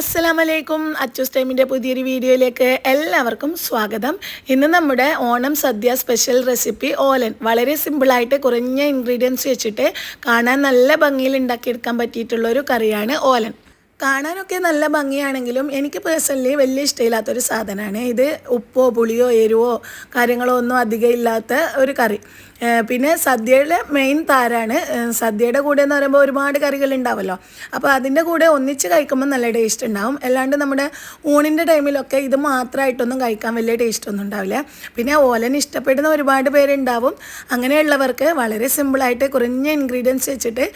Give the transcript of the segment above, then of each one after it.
അസ്സലാമലൈക്കും. അച്ചൂസ് ടൈമിന്റെ പുതിയൊരു വീഡിയോയിലേക്ക് എല്ലാവർക്കും സ്വാഗതം. ഇന്ന് നമ്മുടെ ഓണം സദ്യ സ്പെഷ്യൽ റെസിപ്പി ഓലൻ. വളരെ സിമ്പിളായിട്ട് കുറഞ്ഞ ഇൻഗ്രീഡിയൻസ് വെച്ചിട്ട് കാണാൻ നല്ല ഭംഗിയിൽ ഉണ്ടാക്കിയെടുക്കാൻ പറ്റിയിട്ടുള്ള ഒരു കറിയാണ് ഓലൻ. കാണാനൊക്കെ നല്ല ഭംഗിയാണെങ്കിലും എനിക്ക് പേഴ്സണലി വലിയ ഇഷ്ടമില്ലാത്തൊരു സാധനമാണ്. ഇത് ഉപ്പോ പുളിയോ എരിവോ കാര്യങ്ങളോ ഒന്നും അധികം ഇല്ലാത്ത ഒരു കറി. പിന്നെ സദ്യയിലെ മെയിൻ താരാണ്. സദ്യയുടെ കൂടെ എന്ന് പറയുമ്പോൾ ഒരുപാട് കറികൾ ഉണ്ടാവുമല്ലോ അപ്പോൾ അതിന്റെ കൂടെ ഒന്നിച്ച് കഴിക്കുമ്പോൾ നല്ല ടേസ്റ്റ് ഉണ്ടാവും. അല്ലാണ്ട് നമ്മുടെ ഊണിന്റെ ടൈമിലൊക്കെ ഇത് മാത്രമായിട്ടൊന്നും കഴിക്കാൻ വലിയ ടേസ്റ്റ് ഒന്നും ഉണ്ടാവില്ല. പിന്നെ ഓലൻ ഇഷ്ടപ്പെടുന്ന ഒരുപാട് പേരുണ്ടാവും അങ്ങനെയുള്ളവർക്ക് വളരെ സിമ്പിളായിട്ട് കുറഞ്ഞ ഇൻഗ്രീഡിയൻസ് വെച്ചിട്ട്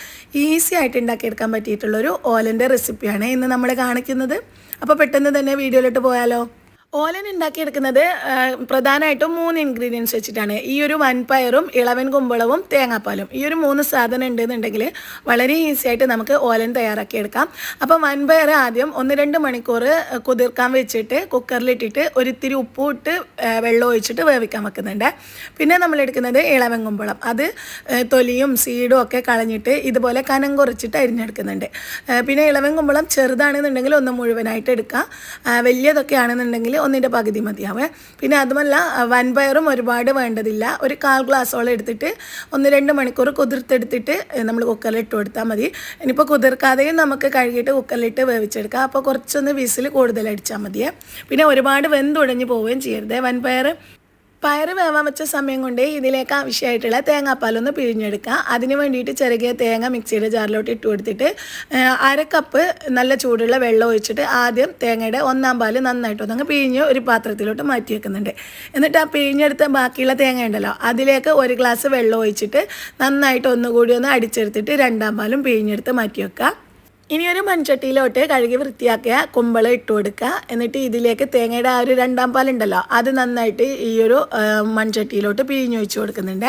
ഈസി ആയിട്ട് ഉണ്ടാക്കിയെടുക്കാൻ പറ്റിയിട്ടുള്ളൊരു ഓലന്റെ റെസിപ്പിയാണ് ഇന്ന് നമ്മൾ കാണിക്കുന്നത്. അപ്പോൾ പെട്ടെന്ന് തന്നെ വീഡിയോയിലോട്ട് പോയാലോ? ഓലൻ ഉണ്ടാക്കിയെടുക്കുന്നത് പ്രധാനമായിട്ടും മൂന്ന് ഇൻഗ്രീഡിയൻസ് വെച്ചിട്ടാണ്. ഈ ഒരു വൻപയറും ഇളവൻ കുമ്പളവും തേങ്ങാപ്പാലും. ഈ ഒരു മൂന്ന് സാധനം ഉണ്ടെന്നുണ്ടെങ്കിൽ വളരെ ഈസി ആയിട്ട് നമുക്ക് ഓലൻ തയ്യാറാക്കിയെടുക്കാം അപ്പം വൻപയർ ആദ്യം ഒന്ന് രണ്ട് മണിക്കൂർ കുതിർക്കാൻ വെച്ചിട്ട് കുക്കറിലിട്ടിട്ട് ഒരിത്തിരി ഉപ്പും ഇട്ട് വെള്ളം ഒഴിച്ചിട്ട് വേവിക്കാൻ വെക്കുന്നുണ്ട്. പിന്നെ നമ്മൾ എടുക്കുന്നത് ഇളവൻ കുമ്പളം. അത് തൊലിയും സീഡും ഒക്കെ കളഞ്ഞിട്ട് ഇതുപോലെ കനം കുറച്ചിട്ട് അരിഞ്ഞെടുക്കുന്നുണ്ട്. പിന്നെ ഇളവൻ കുമ്പളം ചെറുതാണെന്നുണ്ടെങ്കിൽ ഒന്ന് മുഴുവനായിട്ട് എടുക്കാം. വലിയതൊക്കെ ആണെന്നുണ്ടെങ്കിൽ ഒന്നിന്റെ പകുതി മതിയാവേ. പിന്നെ അതുമല്ല വൻ വൻപയറും ഒരുപാട് വേണ്ടതില്ല. ഒരു കാൽ ഗ്ലാസ്സോളം എടുത്തിട്ട് ഒന്ന് രണ്ട് മണിക്കൂർ കുതിർത്തെടുത്തിട്ട് നമ്മൾ കുക്കറിൽ ഇട്ട് കൊടുത്താൽ മതി. ഇനിയിപ്പോൾ കുതിർക്കാതെയും നമുക്ക് കഴുകിയിട്ട് കുക്കറിലിട്ട് വേവിച്ചെടുക്കാം. അപ്പോൾ കുറച്ചൊന്ന് വിസിൽ കൂടുതൽ അടിച്ചാൽ മതിയേ. പിന്നെ ഒരുപാട് വെന്തുടഞ്ഞ് പോവുകയും ചെയ്യരുത്. വൻപയർ പയറ് വേവാൻ വെച്ച സമയം കൊണ്ട് ഇതിലേക്ക് ആവശ്യമായിട്ടുള്ള തേങ്ങാപ്പാലൊന്ന് പിഴിഞ്ഞെടുക്കുക അതിന് വേണ്ടിയിട്ട് ചെറുകിയ തേങ്ങ മിക്സിയുടെ ജാറിലോട്ട് ഇട്ട് കൊടുത്തിട്ട് അര കപ്പ് നല്ല ചൂടുള്ള വെള്ളം ഒഴിച്ചിട്ട് ആദ്യം തേങ്ങയുടെ ഒന്നാം പാൽ നന്നായിട്ടൊന്നങ്ങ് പിഴിഞ്ഞ് ഒരു പാത്രത്തിലോട്ട് മാറ്റി വെക്കുന്നുണ്ട്. എന്നിട്ട് ആ പിഴിഞ്ഞെടുത്ത ബാക്കിയുള്ള തേങ്ങ ഉണ്ടല്ലോ അതിലേക്ക് ഒരു ഗ്ലാസ് വെള്ളം ഒഴിച്ചിട്ട് നന്നായിട്ട് ഒന്നുകൂടി ഒന്ന് അടിച്ചെടുത്തിട്ട് രണ്ടാം പാലും പിഴിഞ്ഞെടുത്ത് മാറ്റി വെക്കുക ഇനി ഒരു മൺചട്ടിയിലോട്ട് കഴുകി വൃത്തിയാക്കിയ കുമ്പളം ഇട്ട് കൊടുക്കുക. എന്നിട്ട് ഇതിലേക്ക് തേങ്ങയുടെ ആ ഒരു രണ്ടാം പാലുണ്ടല്ലോ അത് നന്നായിട്ട് ഈ ഒരു മൺചട്ടിയിലോട്ട് പിഴിഞ്ഞു വെച്ച് കൊടുക്കുന്നുണ്ട്.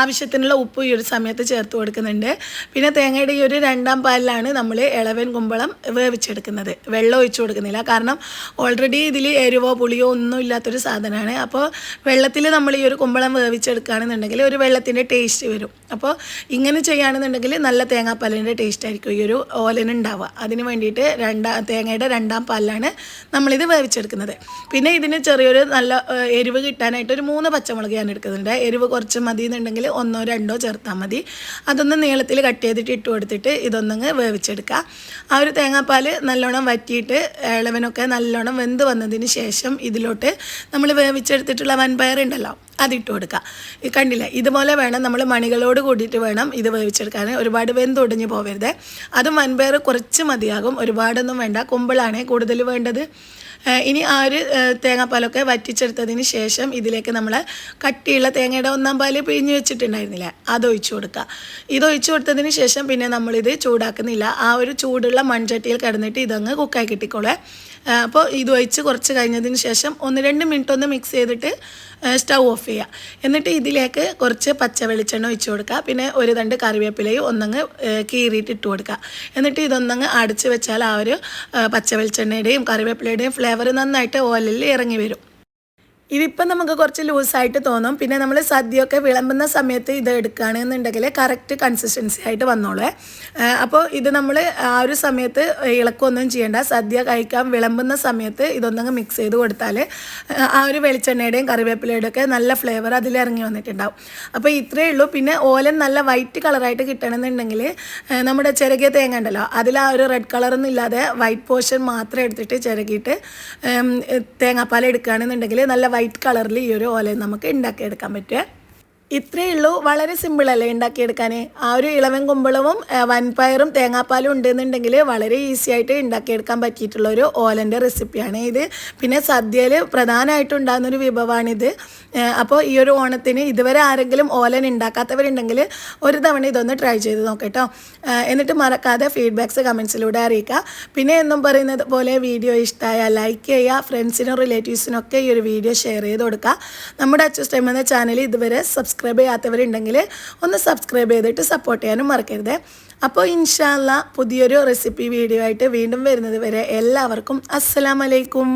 ആവശ്യത്തിനുള്ള ഉപ്പ് ഈ ഒരു സമയത്ത് ചേർത്ത് കൊടുക്കുന്നുണ്ട്. പിന്നെ തേങ്ങയുടെ ഈ ഒരു രണ്ടാം പാലിലാണ് നമ്മൾ ഇളവൻ കുമ്പളം വേവിച്ചെടുക്കുന്നത്. വെള്ളം ഒഴിച്ച് കൊടുക്കുന്നില്ല. കാരണം ഓൾറെഡി ഇതിൽ എരിവോ പുളിയോ ഒന്നും ഇല്ലാത്തൊരു സാധനമാണ്. അപ്പോൾ വെള്ളത്തിൽ നമ്മൾ ഈ ഒരു കുമ്പളം വേവിച്ചെടുക്കുകയാണെന്നുണ്ടെങ്കിൽ ഒരു വെള്ളത്തിന്റെ ടേസ്റ്റ് വരും. അപ്പോൾ ഇങ്ങനെ ചെയ്യുകയാണെന്നുണ്ടെങ്കിൽ നല്ല തേങ്ങാപ്പാലിന്റെ ടേസ്റ്റ് ആയിരിക്കും ഈ ഒരു ഓലൻ ഉണ്ടാവുക. അതിന് വേണ്ടിയിട്ട് രണ്ടാം തേങ്ങയുടെ രണ്ടാം പാലിലാണ് നമ്മളിത് വേവിച്ചെടുക്കുന്നത്. പിന്നെ ഇതിന് ചെറിയൊരു നല്ല എരിവ് കിട്ടാനായിട്ട് ഒരു മൂന്ന് പച്ചമുളക് ഞാൻ എടുക്കുന്നുണ്ട്. എരിവ് കുറച്ച് മതി എന്നുണ്ടെങ്കിൽ ഒന്നോ രണ്ടോ ചേർത്താൽ മതി. അതൊന്ന് നീളത്തിൽ കട്ട് ചെയ്തിട്ട് ഇട്ട് കൊടുത്തിട്ട് ഇതൊന്നങ്ങ് വേവിച്ചെടുക്കുക. ആ ഒരു തേങ്ങാപ്പാൽ നല്ലോണം വറ്റിയിട്ട് ഇളവനൊക്കെ നല്ലോണം വെന്ത് വന്നതിന് ശേഷം ഇതിലോട്ട് നമ്മൾ വേവിച്ചെടുത്തിട്ടുള്ള വൻപയർ ഉണ്ടല്ലോ അതിട്ട് കൊടുക്കുക ഈ കണ്ടില്ലേ? ഇതുപോലെ വേണം നമ്മൾ മണികളോട് കൂടിയിട്ട് വേണം ഇത് വേവിച്ചെടുക്കാൻ ഒരുപാട് വെന്തൊടിഞ്ഞ് പോവരുത്. അതും വൻപയർ കുറച്ച് മതിയാകും. ഒരുപാടൊന്നും വേണ്ട. കുമ്പിളാണ് കൂടുതൽ വേണ്ടത്. ഇനി ആ ഒരു തേങ്ങാപ്പാലൊക്കെ വറ്റിച്ചെടുത്തതിന് ശേഷം ഇതിലേക്ക് നമ്മൾ കട്ടിയുള്ള തേങ്ങയുടെ ഒന്നാം പാൽ പിഴിഞ്ഞ് വെച്ചിട്ടുണ്ടായിരുന്നില്ല. അത് ഒഴിച്ചു കൊടുക്കുക ഇത് ഒഴിച്ചു കൊടുത്തതിന് ശേഷം പിന്നെ നമ്മളിത് ചൂടാക്കുന്നില്ല. ആ ഒരു ചൂടുള്ള മൺചട്ടിയിൽ കിടന്നിട്ട് ഇതങ്ങ് കുക്കായി കിട്ടിക്കോളേ. അപ്പോൾ ഇത് ഒഴിച്ച് കുറച്ച് കഴിഞ്ഞതിന് ശേഷം ഒന്ന് രണ്ട് മിനിറ്റ് ഒന്ന് മിക്സ് ചെയ്തിട്ട് സ്റ്റൗ ഓഫ് ചെയ്യുക. എന്നിട്ട് ഇതിലേക്ക് കുറച്ച് പച്ച വെളിച്ചെണ്ണ ഒഴിച്ച് കൊടുക്കുക. പിന്നെ ഒരു രണ്ട് കറിവേപ്പിലയും ഒന്നങ്ങ് കീറിയിട്ട് ഇട്ട് കൊടുക്കുക. എന്നിട്ട് ഇതൊന്നങ്ങ് അടിച്ച് വെച്ചാൽ ആ ഒരു പച്ച വെളിച്ചെണ്ണയുടെയും കറിവേപ്പിലയുടെയും ഫ്ലേവർ നന്നായിട്ട് ഓലിൽ ഇറങ്ങി വരും. ഇതിപ്പം നമുക്ക് കുറച്ച് ലൂസായിട്ട് തോന്നും. പിന്നെ നമ്മൾ സദ്യയൊക്കെ വിളമ്പുന്ന സമയത്ത് ഇത് എടുക്കുകയാണെന്നുണ്ടെങ്കിൽ കറക്റ്റ് കൺസിസ്റ്റൻസി ആയിട്ട് വന്നോളേ. അപ്പോൾ ഇത് നമ്മൾ ആ ഒരു സമയത്ത് ഇളക്കൊന്നും ചെയ്യേണ്ട. സദ്യ കഴിക്കാൻ വിളമ്പുന്ന സമയത്ത് ഇതൊന്നങ്ങ് മിക്സ് ചെയ്ത് കൊടുത്താൽ ആ ഒരു വെളിച്ചെണ്ണയുടെയും കറിവേപ്പിലയുടെയും ഒക്കെ നല്ല ഫ്ലേവർ അതിൽ ഇറങ്ങി വന്നിട്ടുണ്ടാവും. അപ്പോൾ ഇത്രയേ ഉള്ളൂ. പിന്നെ ഓലൻ നല്ല വൈറ്റ് കളറായിട്ട് കിട്ടണമെന്നുണ്ടെങ്കിൽ നമ്മുടെ ചിരകിയ തേങ്ങ ഉണ്ടല്ലോ അതിൽ ആ ഒരു റെഡ് കളറൊന്നും ഇല്ലാതെ വൈറ്റ് പോർഷൻ മാത്രം എടുത്തിട്ട് ചിരകിയിട്ട് തേങ്ങാപ്പാൽ എടുക്കുകയാണെന്നുണ്ടെങ്കിൽ നല്ല വൈറ്റ് കളറിൽ ഈ ഒരു ഓല നമുക്ക് ഉണ്ടാക്കിയെടുക്കാൻ പറ്റുമേ ഇത്രയേ ഉള്ളൂ. വളരെ സിമ്പിൾ സിമ്പിളല്ലേ ഉണ്ടാക്കിയെടുക്കാൻ ആ ഒരു ഇളവൻ കുമ്പളവും വൻപയറും തേങ്ങാപ്പാലും ഉണ്ടെന്നുണ്ടെങ്കിൽ വളരെ ഈസി ആയിട്ട് ഉണ്ടാക്കിയെടുക്കാൻ പറ്റിയിട്ടുള്ള ഒരു ഓലന്റെ റെസിപ്പിയാണ് ഇത്. പിന്നെ സദ്യയിൽ പ്രധാനമായിട്ടും ഉണ്ടാകുന്നൊരു വിഭവമാണിത്. അപ്പോൾ ഈ ഒരു ഓണത്തിന് ഇതുവരെ ആരെങ്കിലും ഓലൻ ഉണ്ടാക്കാത്തവരുണ്ടെങ്കിൽ ഒരു തവണ ഇതൊന്ന് ട്രൈ ചെയ്ത് നോക്കട്ടോ എന്നിട്ട് മറക്കാതെ ഫീഡ്ബാക്ക്സ് കമൻസിലൂടെ അറിയിക്കുക പിന്നെ എന്നും പറയുന്നത് പോലെ വീഡിയോ ഇഷ്ടമായ ലൈക്ക് ചെയ്യുക ഫ്രണ്ട്സിനും റിലേറ്റീവ്സിനും ഒക്കെ ഈ ഒരു വീഡിയോ ഷെയർ ചെയ്ത് കൊടുക്കുക നമ്മുടെ അച്ചസ് ടൈം എന്ന ചാനൽ ഇതുവരെ സബ്സ്ക്രൈബ് ചെയ്യാത്തവരുണ്ടെങ്കിൽ ഒന്ന് സബ്സ്ക്രൈബ് ചെയ്തിട്ട് സപ്പോർട്ട് ചെയ്യാനും മറക്കരുത്. അപ്പോൾ ഇൻഷാല്ല പുതിയൊരു റെസിപ്പി വീഡിയോ ആയിട്ട് വീണ്ടും വരുന്നത് വരെ എല്ലാവർക്കും അസ്സലാമലൈക്കും.